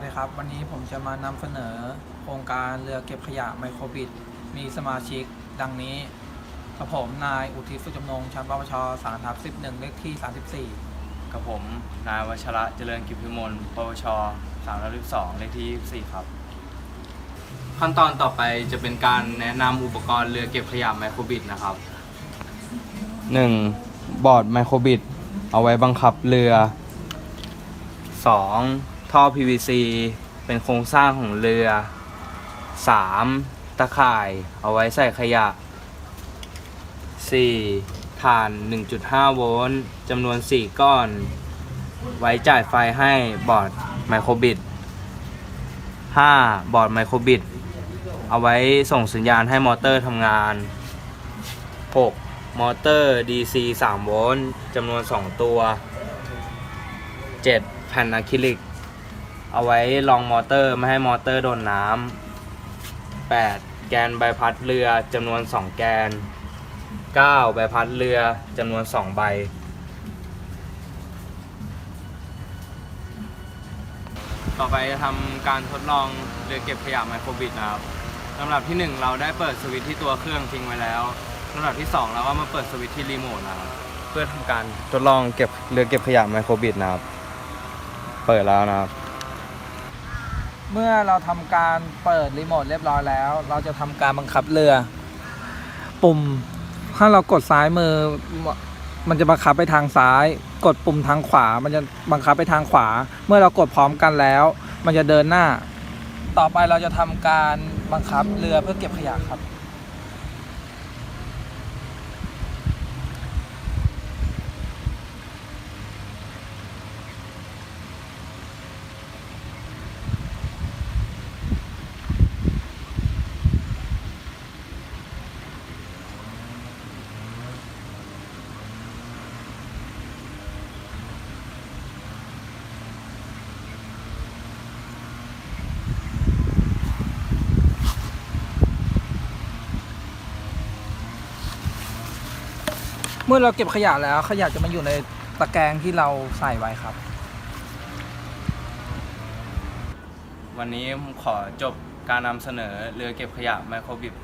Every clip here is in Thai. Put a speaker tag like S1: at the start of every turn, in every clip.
S1: จะมานำเสนอโครงการเรือเก็บขยะไมโครบิด มีสมาชิกดังนี้กับผมนายอุทิศสุจำนงชั้นปวชสารทับ11เลขที่34
S2: กับผมนายวัชระเจริญกิจพิมลปวชสามสิบสองเลขที่24ครับ ขั้นตอนต่อไปจะเป็นการแนะนำอุปกรณ์เรือเก็บขยะไมโครบิดนะครับ 1. บอร์ดไมโครบิด เอาไว้บังคับเรือ 2. ท่อ PVC เป็นโครงสร้างของเรือ 3. ตะข่ายเอาไว้ใส่ขยะ 4. ถ่าน 1.5 โวลต์จำนวน 4 ก้อน ไว้จ่ายไฟให้บอร์ดไมโครบิด 5. บอร์ดไมโครบิดเอาไว้ส่งสัญญาณให้มอเตอร์ทำงาน 6. มอเตอร์ DC 3 โวลต์จำนวน 2 ตัว 7. แผ่นอะคริลิก เอาไว้รองมอเตอร์ไม่ให้มอเตอร์โดนน้ำ 8. แกนใบพัดเรือจำนวน 2 แกน 9. ใบพัดเรือจำนวน 2 ใบ ต่อไปจะทำการทดลองเรือเก็บขยะไมโครบิดนะครับลำดับที่ 1 เราได้เปิดสวิตช์ที่ตัวเครื่องทิ้งไว้แล้วลำดับที่ 2 เราก็มาเปิดสวิตช์ที่รีโมทนะครับเพื่อทำการทดลองเก็บเรือเก็บขยะไมโครบิดนะครับ เปิดแล้วนะครับ
S1: เมื่อเราทำการเปิดรีโมทเรียบร้อยแล้ว เราจะทำการบังคับเรือ ปุ่ม ถ้าเรากดซ้ายมือ มันจะบังคับไปทางซ้าย กดปุ่มทางขวา มันจะบังคับไปทางขวา เมื่อเรากดพร้อมกันแล้ว มันจะเดินหน้า ต่อไปเราจะทำการบังคับเรือเพื่อเก็บขยะครับ เมื่อเราเก็บขยะแล้ว ขยะจะมาอยู่ในตะแกรงที่เราใส่ไว้ครับ
S2: วันนี้ผมขอจบการนำเสนอเรือเก็บขยะไมโครบิบ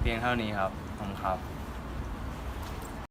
S2: เพียงเท่านี้ครับ ขอบคุณครับ